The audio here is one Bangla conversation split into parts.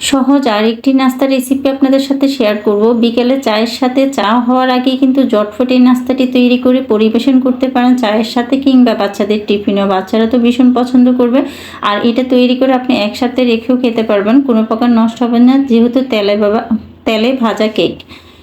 সহজ আর একটি নাস্তা রেসিপি আপনাদের সাথে শেয়ার করব। বিকেলে চায়ের সাথে চা হওয়ার আগে কিন্তু জটফট এই নাস্তাটি তৈরি করে পরিবেশন করতে পারেন চায়ের সাথে কিংবা বাচ্চাদের টিফিনও বাচ্চারা তো ভীষণ পছন্দ করবে। আর এটা তৈরি করে আপনি একসাথে রেখেও খেতে পারবেন। কোনো প্রকার নষ্ট হবে না। যেহেতু তেলে বাবা তেলে ভাজা কেক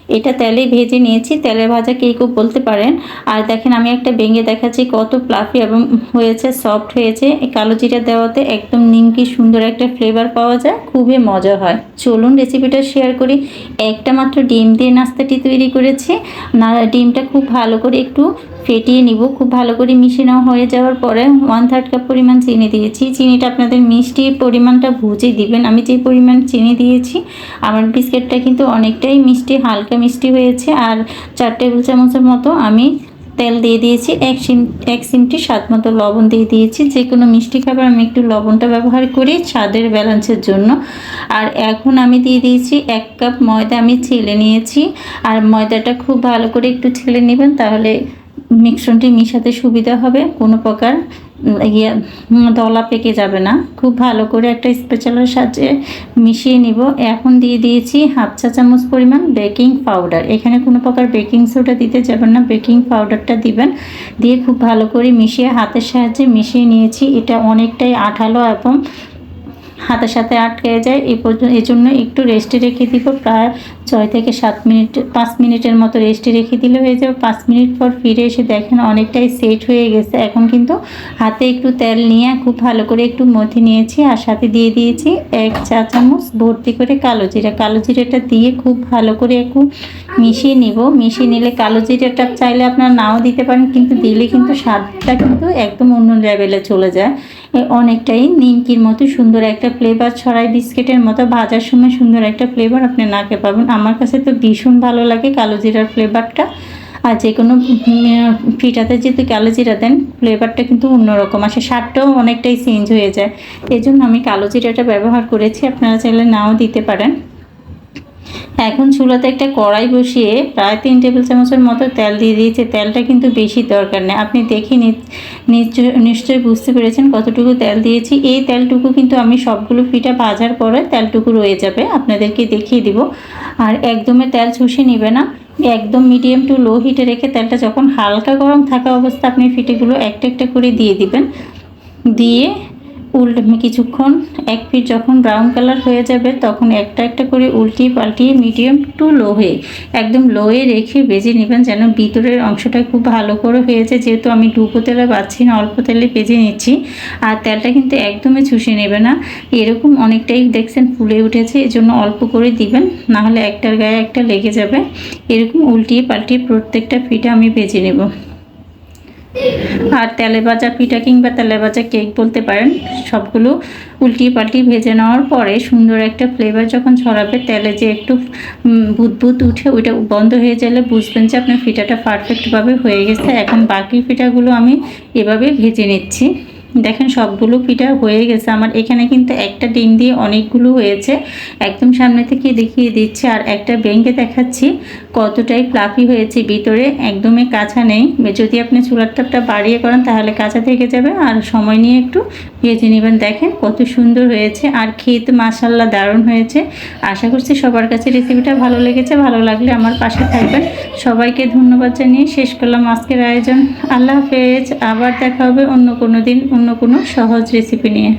এটা তেলে ভেজে নিয়েছি। তেলে ভাজা কেকও বলতে পারেন। আর দেখেন, আমি একটা ভেঙে দেখাচ্ছি কত প্লাফি এবং হয়েছে সফট হয়েছে। কালো জিরা দেওয়াতে একদম নিমকি সুন্দর একটা ফ্লেভার পাওয়া যায়। খুবই মজা হয়। চলুন রেসিপিটা শেয়ার করি। একটা মাত্র ডিম দিয়ে নাস্তাটি তৈরি করেছি। না, ডিমটা খুব ভালো করে একটু ফেটিয়ে নিব। খুব ভালো করে মিশিয়ে নেওয়া হয়ে যাওয়ার পরে ওয়ান থার্ড কাপ পরিমাণ চিনি দিয়েছি। চিনিটা আপনাদের মিষ্টির পরিমাণটা বুঝে দিবেন। আমি যে পরিমাণ চিনি দিয়েছি, আমার বিস্কিটটা কিন্তু অনেকটাই মিষ্টি, হালকা মিষ্টি হয়েছে আর চার টেবিল চামচের মতো আমি তেল দিয়ে দিয়েছি। এক সিম এক সিমটি স্বাদ মতো লবণ দিয়ে দিয়েছি। যে কোনো মিষ্টি খাবার আমি একটু লবণটা ব্যবহার করি স্বাদের ব্যালেন্সের জন্য। আর এখন আমি দিয়ে দিয়েছি এক কাপ ময়দা আমি ছেলে নিয়েছি। আর ময়দাটা খুব ভালো করে একটু ছেলে নেবেন তাহলে মিশ্রণটি মিশাতে সুবিধা হবে। কোনো প্রকার ইয়ে দলা পেকে যাবে না। খুব ভালো করে একটা স্পেশালের সাহায্যে মিশিয়ে নিব। এখন দিয়ে দিয়েছি হাফ চা চামচ পরিমাণ বেকিং পাউডার এখানে কোনো প্রকার বেকিং সোডা দিতে যাবেন না বেকিং পাউডারটা দিবেন। দিয়ে খুব ভালো করে মিশিয়ে হাতের সাহায্যে মিশিয়ে নিয়েছি। এটা অনেকটাই আঠালো এবং হাতের সাথে আটকে যায়। এই পর্যন্ত এই জন্য একটু রেস্টে রেখে দিব। প্রায় ছয় থেকে সাত মিনিট, পাঁচ মিনিটের মতো রেস্টে রেখে দিলে হয়ে যাবে। পাঁচ মিনিট পর ফিরে এসে দেখেন অনেকটাই সেট হয়ে গেছে। এখন কিন্তু হাতে একটু তেল নিয়ে খুব ভালো করে একটু মথে নিয়েছি আর সাথে দিয়ে দিয়েছি এক চা চামচ ভর্তি করে কালো জিরা। কালো জিরাটা দিয়ে খুব ভালো করে একটু মিশিয়ে নিব। মিশিয়ে নিলে কালো জিরাটা চাইলে আপনারা নাও দিতে পারেন, কিন্তু দিলে কিন্তু স্বাদটা কিন্তু একদম অন্য লেভেলে চলে যায়। অনেকটাই নিমকির মতো সুন্দর একটা ফ্লেভার ছড়াই বিস্কিটের মতো ভাজার সময় সুন্দর একটা ফ্লেভার আপনি নাকে পাবেন। আমার কাছে তো ভীষণ ভালো লাগে কালো জিরার ফ্লেভারটা আর যে কোনো ফিটাতে যদি কালো জিরা দেন ফ্লেভারটা কিন্তু অন্যরকম আসে, স্বাদটাও অনেকটাই চেঞ্জ হয়ে যায়। এই জন্য আমি কালো জিরাটা ব্যবহার করেছি, আপনারা চাইলে নাও দিতে পারেন। এখন চুলাতে একটা কড়াই বসিয়ে প্রায় তিন টেবিল চামচের মতো তেল দিয়ে দিয়েছে। তেলটা কিন্তু বেশি দরকার নেই। আপনি দেখে নিশ্চয়ই বুঝতে পেরেছেন কতটুকু তেল দিয়েছি। এই তেলটুকু কিন্তু আমি সবগুলো পিঠা ভাজার পরে তেলটুকু রয়ে যাবে। আপনাদেরকে দেখিয়ে দিব। আর একদমে তেল চুষে নিবে না। একদম মিডিয়াম টু লো হিটে রেখে তেলটা যখন হালকা গরম থাকা অবস্থা, আপনি ফিটেগুলো একটা একটা করে দিয়ে দিবেন। দিয়ে উল্টে কিছুক্ষণ, এক ফিট যখন ব্রাউন কালার হয়ে যাবে, তখন একটা একটা করে উল্টিয়ে পাল্টিয়ে মিডিয়াম টু লো হয়ে একদম লোয়ে রেখে বেজে নেবেন যেন ভিতরের অংশটা খুব ভালো করে হয়েছে যেহেতু আমি ডুবো তেলে পাচ্ছি না, অল্প তেলে ভেজে নিচ্ছি, আর তেলটা কিন্তু একদমই চুষে নেবে না। এরকম অনেকটাই দেখছেন ফুলে উঠেছে, এজন্য অল্প করে দিবেন, নাহলে একটার গায়ে একটা লেগে যাবে। এরকম উল্টিয়ে পাল্টিয়ে প্রত্যেকটা ফিটা আমি ভেজে নেব। আর তেলে ভাজা পিঠা কিংবা তেলে ভাজা কেক বলতে পারেন, সবগুলো উল্টিয়ে পাল্টিয়ে ভেজে নেওয়ার পরে সুন্দর একটা ফ্লেভার যখন ছড়াবে, তেলে যে একটু বুদবুদ উঠে ওইটা বন্ধ হয়ে গেলে বুঝবেন যে আপনার পিঠাটা পারফেক্টভাবে হয়ে গেছে। এখন বাকি পিঠাগুলো আমি এভাবে ভেজে নিচ্ছি। দেখেন সবগুলো পিঠা হয়ে গেছে। আমার এখানে কিন্তু একটা ডিম দিয়ে অনেকগুলো হয়েছে। একদম সামনে থেকে দেখিয়ে দিচ্ছে। আর একটা ব্যাঙ্কে দেখাচ্ছি। কতটাই প্লাফি হয়েছে ভিতরে, একদমই কাঁচা নেই। যদি আপনি চুলার তাপটা বাড়িয়ে করেন, তাহলে কাঁচা থেকে যাবে। আর সময় নিয়ে একটু ভেজে নেবেন। দেখেন কত সুন্দর হয়েছে। আর খেতে মাসাল্লাহ দারুণ হয়েছে। আশা করছি সবার কাছে রেসিপিটা ভালো লেগেছে। ভালো লাগলে আমার পাশে থাকবেন। সবাইকে ধন্যবাদ জানিয়ে শেষ করলাম আজকের আয়োজন। আল্লাহ হাফেজ। আবার দেখা হবে অন্য কোনো দিন, অন্য কোনো সহজ রেসিপি নিয়ে।